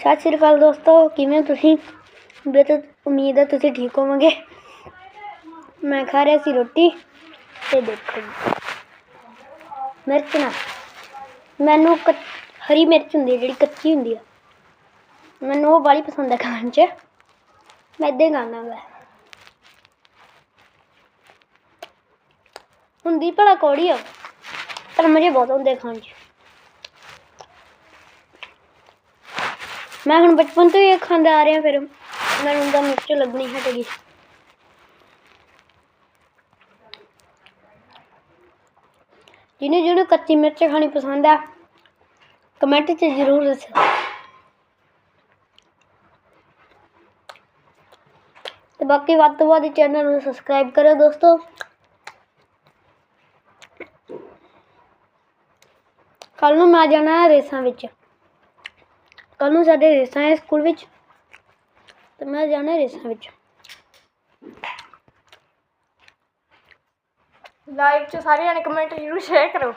ਸਤਿ ਸ਼੍ਰੀ ਅਕਾਲ ਦੋਸਤੋ, ਕਿਵੇਂ ਤੁਸੀਂ? ਬੇਤ ਉਮੀਦ ਹੈ ਤੁਸੀਂ ਠੀਕ ਹੋਵੋਗੇ। ਮੈਂ ਖਾ ਰਿਹਾ ਸੀ ਰੋਟੀ, ਤੇ ਦੇਖੋ ਮਿਰਚ ਨਾ ਮੈਨੂੰ ਕ, ਹਰੀ ਮਿਰਚ ਹੁੰਦੀ ਹੈ, ਜਿਹੜੀ ਕੱਚੀ ਹੁੰਦੀ ਆ। ਮੈਨੂੰ ਉਹ ਬੜੀ ਪਸੰਦ ਹੈ ਖਾਣ 'ਚ। ਮੈਂ ਇੱਦਾਂ ਹੀ ਖਾਂਦਾ ਗਾ ਹੁੰਦੀ ਭਲਾ ਕੌੜੀ ਆ, ਪਰ ਮਜ਼ੇ ਬਹੁਤ ਆਉਂਦੇ ਖਾਣ 'ਚ। ਮੈਂ ਹੁਣ ਬਚਪਨ ਤੋਂ ਹੀ ਇਹ ਖਾਂਦਾ ਆ ਰਿਹਾ, ਫਿਰ ਮੈਨੂੰ ਤਾਂ ਮਿਰਚ ਲੱਗਣੀ ਹਟ ਗਈ ਜਿਹਨੂੰ ਜਿਹਨੂੰ ਕੱਚੀ ਮਿਰਚ ਖਾਣੀ ਪਸੰਦ ਆ ਕਮੈਂਟ 'ਚ ਜ਼ਰੂਰ ਦੱਸੋ। ਤੇ ਬਾਕੀ ਵੱਧ ਤੋਂ ਵੱਧ ਚੈਨਲ ਨੂੰ ਸਬਸਕ੍ਰਾਈਬ ਕਰਿਓ ਦੋਸਤੋ। ਕੱਲ ਨੂੰ ਮੈਂ ਜਾਣਾ ਰੇਸਾਂ ਵਿੱਚ। ਕੱਲ ਨੂੰ ਸਾਡੇ ਰੇਸਾਂ ਹੈ ਸਕੂਲ ਵਿੱਚ। ਤੇ ਮੈਂ ਜਾਣਾ ਰੇਸਾਂ ਵਿੱਚ। ਲਾਈਵ 'ਚ ਸਾਰੇ ਜਣੇ ਕਮੈਂਟ ਜ਼ਰੂਰ ਸ਼ੇਅਰ ਕਰੋ।